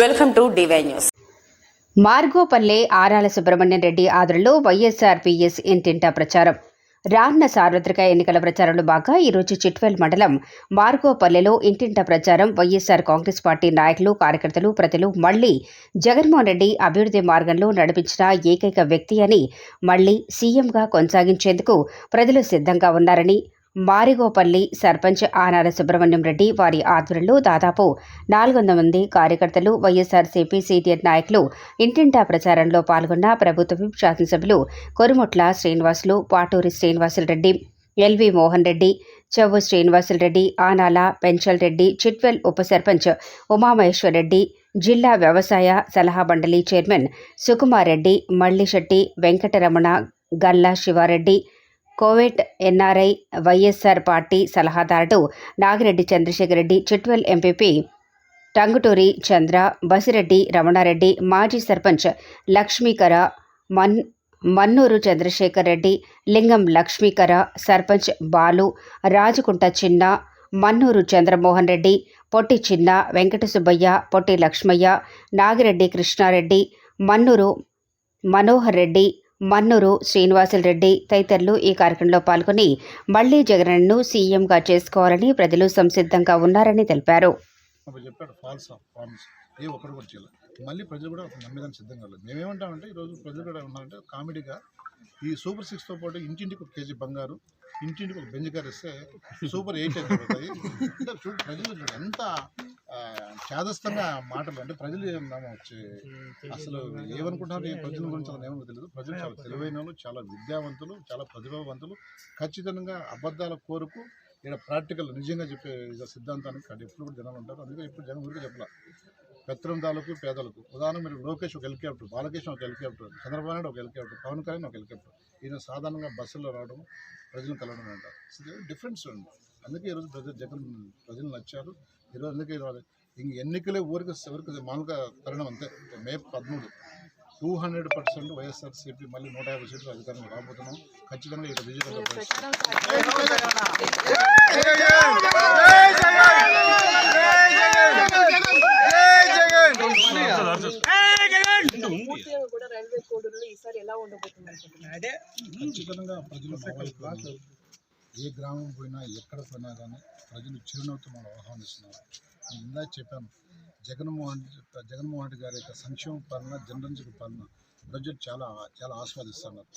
Welcome to DY news. Maragopalle Arala Subrahmanyam Reddy ఆదరణలో YSR PS ఇంటింటా ప్రచారం. రానున్న సార్వత్రిక ఎన్నికల ప్రచారంలో భాగంగా ఈరోజు చిట్వెల్ మండలం మార్గోపల్లెలో ఇంటింటా ప్రచారం. వైఎస్ఆర్ కాంగ్రెస్ పార్టీ నాయకులు కార్యకర్తలు ప్రజలు మళ్ళీ జగన్మోహన్ రెడ్డి అభివృద్ధి మార్గంలో నడిపించిన ఏకైక వ్యక్తి అని మళ్ళీ సీఎంగా కొనసాగించేందుకు ప్రజలు సిద్ధంగా ఉన్నారని మారిగోపల్లి సర్పంచ్ ఆనార సుబ్రహ్మణ్యం రెడ్డి వారి ఆధ్వర్యంలో దాదాపు నాలుగు వందల మంది కార్యకర్తలు వైఎస్ఆర్సీపీ సీనియర్ నాయకులు ఇంటింటా ప్రచారంలో పాల్గొన్న ప్రభుత్వ శాసనసభ్యులు కొరుముట్ల శ్రీనివాసులు పాటూరి శ్రీనివాసులు రెడ్డి ఎల్వి మోహన్ రెడ్డి చెవ్వు శ్రీనివాసులు రెడ్డి ఆనాల పెంచల్ రెడ్డి చిట్వెల్ ఉప సర్పంచ్ ఉమామహేశ్వర్ రెడ్డి జిల్లా వ్యవసాయ సలహా మండలి chairman Sukumar Reddy Mallisetti Venkataramana Galla Sivareddy Covid NRI YSR party సలహాదారుడు నాగిరెడ్డి చంద్రశేఖర్ రెడ్డి చిట్వెల్ ఎంపీపీ టంగుటూరి చంద్ర బసిరెడ్డి రమణారెడ్డి మాజీ సర్పంచ్ లక్ష్మీకర మన్ మన్నూరు చంద్రశేఖర్ రెడ్డి లింగం లక్ష్మీకర సర్పంచ్ బాలు రాజుకుంట చిన్న మన్నూరు చంద్రమోహన్ రెడ్డి పొట్టి చిన్న వెంకట సుబ్బయ్య పొట్టి లక్ష్మయ్య నాగిరెడ్డి కృష్ణారెడ్డి మన్నూరు మనోహర్ రెడ్డి మన్నూరు శ్రీనివాసులు రెడ్డి తదితరులు ఈ కార్యక్రమంలో పాల్గొని మళ్ళీ జగన్ను సీఎంగా చేసుకోవాలని ప్రజలు సంసిద్ధంగా ఉన్నారని తెలిపారు. మళ్ళీ ప్రజలు కూడా నమ్మేదానికి సిద్ధంగా లేదు. మేమేమంటామంటే ఈరోజు ప్రజలు కూడా ఉన్నారంటే కామెడీగా ఈ సూపర్ సిక్స్తో పాటు ఇంటింటికి ఒక కేజీ బంగారు ఇంటింటికి ఒక బెంజ్ కార్ ఇస్తే సూపర్ ఎయిట్ అని జరుగుతాయి అంటే చూడు ప్రజలు చూడు ఎంత ఆ, చేదస్తంగా మాటలు అంటే ప్రజలు వచ్చి అసలు ఏమనుకుంటారు ఈ ప్రజల గురించి అసలు ఏమో తెలియదు. ప్రజలు చాలా తెలివైన వాళ్ళు చాలా విద్యావంతులు చాలా ప్రతిభావంతులు. ఖచ్చితంగా అబద్ధాల కోరుకు ఇక్కడ ప్రాక్టికల్ నిజంగా చెప్పే సిద్ధాంతానికి ఎప్పుడు కూడా జనాలు ఉంటారు. అందుకే ఇప్పుడు జనం గురించి చెప్పలేదు పెత్తనందాలకు పేదలకు ఉదాహరణ మీరు లోకేష్ ఒక హెలికాప్టర్ బాలకేష్ ఒక హెలికాప్టర్ చంద్రబాబు నాయుడు ఒక హెలికాప్టర్ పవన్ కళ్యాణ్ ఒక హెలికాప్టర్ ఈయన సాధారణంగా బస్సుల్లో రావడం ప్రజలను కలవడం అంటారు డిఫరెన్స్ ఉంది అందుకే ఈరోజు ప్రజలు జగన్ ప్రజలు నచ్చారు ఈరోజు అందుకే ఇంక ఎన్నికలే ఊరికి ఎవరికి మామూలుగా తరుణం అంతే మే పదమూడు టూ హండ్రెడ్ పర్సెంట్ వైఎస్ఆర్సీపీ మళ్ళీ నూట యాభై సీట్లు అధికారంలో రాబోతున్నాం ఖచ్చితంగా ఇక్కడ విజయవంతం పూర్తిగా కూడా రైల్వే కోడూరులో ఈసారి ఎలా ఉండబోతుంది అనుకుంటున్నారు? ఖచ్చితంగా ప్రజలు. ఏ గ్రామం పోయినా ఎక్కడ పోయినా కానీ ప్రజలు చిరునవ్వుతో మనం ఆహ్వానిస్తున్నారు నేను ఇందాక చెప్పాను జగన్మోహన్ జగన్మోహన్ రెడ్డి గారి యొక్క సంక్షేమ పాలన జనరంజక పాలన ప్రజలు చాలా చాలా ఆస్వాదిస్తున్నారు.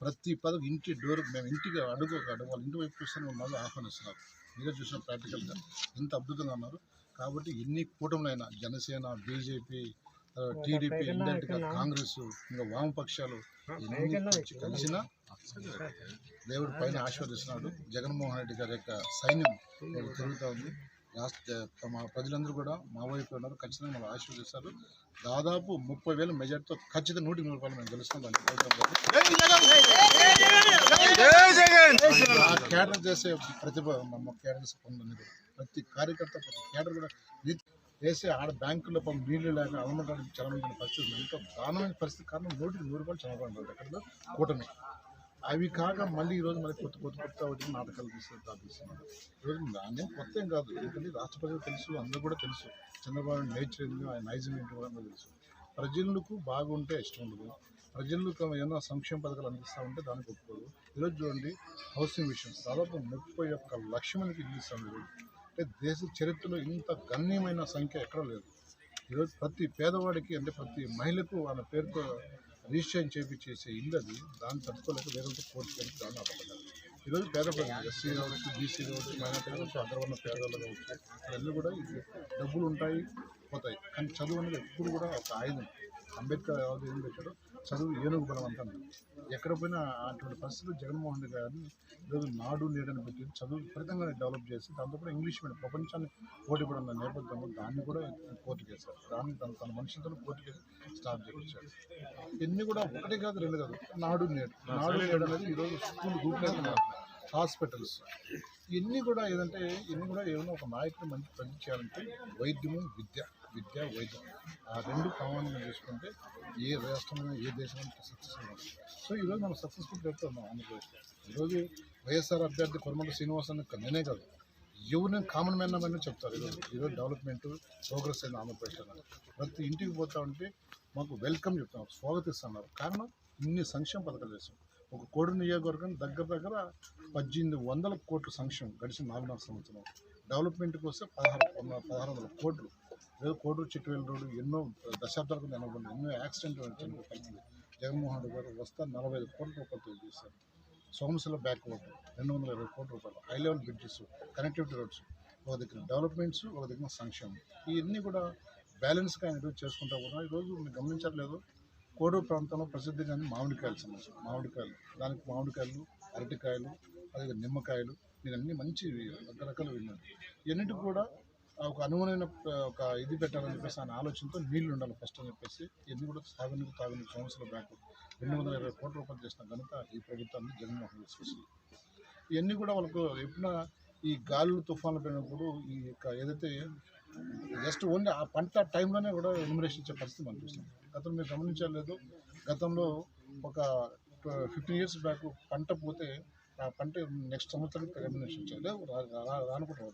ప్రతి పదవి ఇంటి డోర్ మేము ఇంటికి అడుగు ఒక అడుగు వాళ్ళ ఇంటి వైపు చూస్తే వాళ్ళు ఆహ్వానిస్తున్నారు. మీరే చూసిన ప్రాక్టికల్గా. ఎంత అద్భుతంగా ఉన్నారు. కాబట్టి ఎన్ని కూటములైనా జనసేన బీజేపీ టీడీపీ ఇండైరెక్ట్గా కాంగ్రెస్ ఇంకా వామపక్షాలు కలిసినా దేవుడి పైన ఆశీర్వదిస్తున్నాడు. జగన్మోహన్ రెడ్డి గారి యొక్క సైన్యం తిరుగుతూ ఉంది. రాష్ట్ర మా ప్రజలందరూ కూడా మా వైపు ఉన్నారు. ఖచ్చితంగా మనం ఆశీర్వదిస్తారు. దాదాపు ముప్పై వేల మెజార్టీతో ఖచ్చితంగా నూటి నూరు రూపాయలు మేము గెలుస్తాం కేడర్ చేసే ప్రతిభ మా పొందని ప్రతి కార్యకర్త ప్రతి కేడర్ కూడా వేసే ఆడ బ్యాంకుల్లో పంప నీళ్ళు లేక అలమటానికి చలమైన పరిస్థితి ఎంతో దారుణమైన పరిస్థితి కారణం నూటికి నూరు రూపాయలు చదవడం అక్కడ కూటమి. అవి కాక మళ్ళీ ఈరోజు మళ్ళీ కొత్త కొత్త కొత్త వచ్చిన నాటకాలు తీసుకొని తాపిస్తున్నారు ఈరోజు దాన్ని కొత్త ఏం కాదు ఎందుకంటే రాష్ట్ర ప్రజలు తెలుసు అందరూ కూడా తెలుసు. చంద్రబాబు నేచర్ ఏంటో ఆయన నైజం ఏంటో కూడా అందరూ తెలుసు. ప్రజలకు బాగుంటే ఇష్టం ఉండదు. ప్రజలకు ఏమైనా సంక్షేమ పథకాలు అందిస్తూ ఉంటే దానికి ఒప్పుకోదు ఈరోజు చూడండి హౌసింగ్ విషయం దాదాపు ముప్పై ఒక్క లక్ష మందికి ఇల్లు ఇస్తాం ఈరోజు అంటే దేశ చరిత్రలో ఇంత గణనీయమైన సంఖ్య ఎక్కడ లేదు. ఈరోజు ప్రతి పేదవాడికి అంటే ప్రతి మహిళకు వాళ్ళ పేరుతో రిజిస్ట్రేషన్ చేపించేసే ఇల్లు అది. దాన్ని తట్టుకోలేక వేరే కోర్టు దాన్ని అవ్వగలరు ఈరోజు పేద ప్రజలు ఎస్సీ కావచ్చు బీసీ కావచ్చు మైనార్టీ కావచ్చు అగ్రవర్ణ పేదవాళ్ళు కావచ్చు అన్నీ కూడా ఇది డబ్బులు ఉంటాయి పోతాయి. కానీ చదువు అనేది ఎప్పుడు కూడా ఒక ఆయుధం. అంబేద్కర్ ఎవరు ఏం పెట్టాడో చదువు ఏనుగు బలవంతం ఎక్కడ పోయినా అటువంటి పరిస్థితులు జగన్మోహన్ రెడ్డి గారిని ఈరోజు నాడు నేడని పెట్టి చదువు విపరీతంగా డెవలప్ చేసి దాంతో కూడా ఇంగ్లీష్ మీడియం ప్రపంచాన్ని పోటీ పడిన నేపథ్యంలో దాన్ని కూడా పోటీ చేశారు. దాన్ని తన తన మనుషులతో పోటీ చేసి స్టార్ట్ చేయించాడు ఇన్ని కూడా ఒకటి కాదు రెండు కాదు నాడు నేడు నాడు నేడు అనేది ఈరోజు స్కూల్ గ్రూప్ హాస్పిటల్స్. ఇవన్నీ కూడా ఏదంటే ఇవన్నీ కూడా ఏమైనా ఒక నాయకుడు మంచి పని చేయాలంటే వైద్యము విద్య. విద్య వైద్యం. ఆ రెండు కామన్గా చూసుకుంటే ఏ రాష్ట్రంలో ఏ దేశంలో సక్సెస్ అవ్వాలి సో ఈరోజు మనం సక్సెస్ఫుల్ పెడుతున్నాం ఆంధ్రప్రదేశ్లో. ఈరోజు వైఎస్ఆర్ అభ్యర్థి కొరమండ శ్రీనివాస్ అని నేనే కాదు. ఎవరిని కామన్ మ్యాన్ అవన్నీ చెప్తారు ఈరోజు ఈరోజు డెవలప్మెంట్ ప్రోగ్రెస్ అయింది ఆంధ్రప్రదేశ్లో ప్రతి ఇంటికి పోతా ఉంటే మాకు వెల్కమ్ చెప్తున్నారు స్వాగతిస్తున్నారు. కారణం ఇన్ని సంక్షేమ పథకాలు చేస్తాం ఒక కోడి నియోజకవర్గం దగ్గర దగ్గర పద్దెనిమిది వందల కోట్ల సంక్షేమం గడిచిన నాలుగున్నర సంవత్సరం. డెవలప్మెంట్ కోసం పదహారు పదహారు వందల కోట్లు లేదా కోడూరు చిట్టువేలు రోడ్డు ఎన్నో దశాబ్దాల కింద ఎన్నో యాక్సిడెంట్ కలిగింది జగన్మోహన్ రెడ్డి గారు వస్తా నలభై ఐదు కోట్ల రూపాయలు చేశారు సోమశిల బ్యాక్వర్డ్ రెండు వందల ఇరవై కోట్ల రూపాయలు. High level bridges connectivity roads ఒక దగ్గర డెవలప్మెంట్స్ ఒక దగ్గర సంక్షేమం. ఇవన్నీ కూడా బ్యాలెన్స్గా ఆయన ఈరోజు చేసుకుంటా కూడా ఈరోజు మీరు గమనించట్లేదు. కోడూరు ప్రాంతంలో ప్రసిద్ధిగానే మామిడికాయలు సమస్య. మామిడికాయలు. దానికి మామిడికాయలు అరటికాయలు అదే నిమ్మకాయలు నేను అన్ని మంచి రకరకాలు విన్నాను ఇవన్నిటికి కూడా ఒక అనుగుణమైన ఒక ఇది పెట్టాలని చెప్పేసి ఆయన ఆలోచనతో నీళ్ళు ఉండాలి ఫస్ట్ అని చెప్పేసి ఇవన్నీ కూడా సాగునీరు తాగునీరు సంవత్సరాల బ్యాంకు రెండు వందల ఇరవై కోట్ల రూపాయలు చేసిన ఘనత ఈ ప్రభుత్వాన్ని జగన్మోహన్ రెడ్డి ఇవన్నీ కూడా వాళ్ళకు ఎప్పుడైనా ఈ గాలులు తుఫాన్లు పడినప్పుడు ఈ యొక్క ఏదైతే జస్ట్ ఓన్లీ ఆ పంట టైంలోనే కూడా ఎలిమినేషన్ ఇచ్చే పరిస్థితి మనం చూస్తాం గతంలో మీరు గమనించలేదు. గతంలో ఒక ఫిఫ్టీన్ ఇయర్స్ బ్యాక్ పంట పోతే ఆ పంట నెక్స్ట్ సంవత్సరం ఎలిమినేషన్ ఇచ్చారు రానుకుంటారు.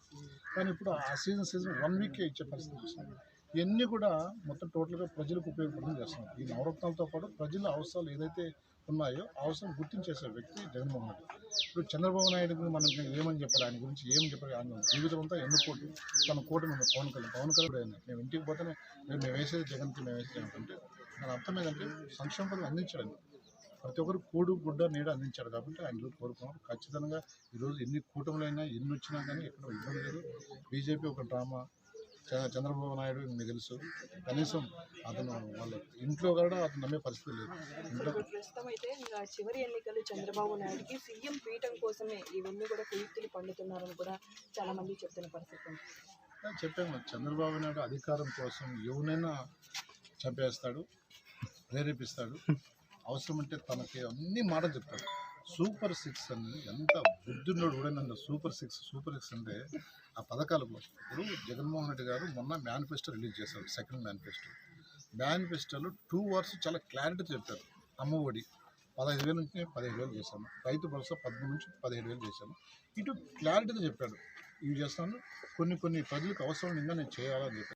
కానీ ఇప్పుడు ఆ సీజన్ సీజన్ వన్ వీకే ఇచ్చే పరిస్థితి వస్తుంది. ఇవన్నీ కూడా మొత్తం టోటల్గా ప్రజలకు ఉపయోగపడడం చేస్తున్నాం ఈ నవరత్నాలతో పాటు ప్రజల అవసరాలు ఏదైతే ఉన్నాయో అవసరం గుర్తించేసే వ్యక్తి జగన్మోహన్ రెడ్డి. ఇప్పుడు చంద్రబాబు నాయుడు మనం ఏమని చెప్పాలి? ఆయన గురించి ఏమని చెప్పాలి? ఆయన జీవితం అంతా ఎన్ని తన కోటి పవన్ కళ్యాణ్ పవన్ కళ్యాణ్ మేము ఇంటికి పోతేనే మేము మేము వేసేది జగన్కి మేము వేసేది అంటే దాని అర్థం ఏంటంటే సంక్షేమ పథకం అందించడం ప్రతి ఒక్కరు కూడు గుడ్డ నీడ అందించాడు కాబట్టి ఆయన కోరుకున్నాం ఖచ్చితంగా ఈరోజు ఎన్ని కూటములైనా ఎన్ని వచ్చినా కానీ ఎక్కడ ఇబ్బంది లేదు. బీజేపీ ఒక డ్రామా. చంద్రబాబు నాయుడు మీకు తెలుసు. కనీసం అతను వాళ్ళ ఇంట్లో కూడా అతను నమ్మే పరిస్థితి లేదు. ఇంట్లో ప్రస్తుతం అయితే ఇంకా చివరి ఎన్నికలు చంద్రబాబు నాయుడుకి సీఎం పీఠం కోసమే ఇవన్నీ కూడా కుయుక్తులు పండుతున్నారని కూడా చాలా మంది చెప్తున్న పరిస్థితి మరి చంద్రబాబు నాయుడు అధికారం కోసం ఎవరైనా చంపేస్తాడు ప్రేరేపిస్తాడు. అవసరమంటే తనకి అన్ని మాటలు చెప్తాడు. సూపర్ సిక్స్ అని ఎంత బుద్ధున్నాడు కూడా నన్ను సూపర్ సిక్స్ సూపర్ సిక్స్ అంటే ఆ పథకాల ఇప్పుడు జగన్మోహన్ రెడ్డి గారు మొన్న మేనిఫెస్టో రిలీజ్ చేశారు సెకండ్ మేనిఫెస్టో. మేనిఫెస్టోలో టూ అవర్స్ చాలా క్లారిటీ చెప్పారు అమ్మఒడి. పదహైదు వేల నుంచి పదిహేడు వేలు చేశాను. రైతు భరోసా పదమూడు నుంచి పదిహేడు వేలు చేశాను. ఇటు క్లారిటీగా చెప్పాడు. ఇవి చేస్తాను. కొన్ని కొన్ని ప్రజలకు అవసరం ఇంకా నేను చేయాలని చెప్పాను.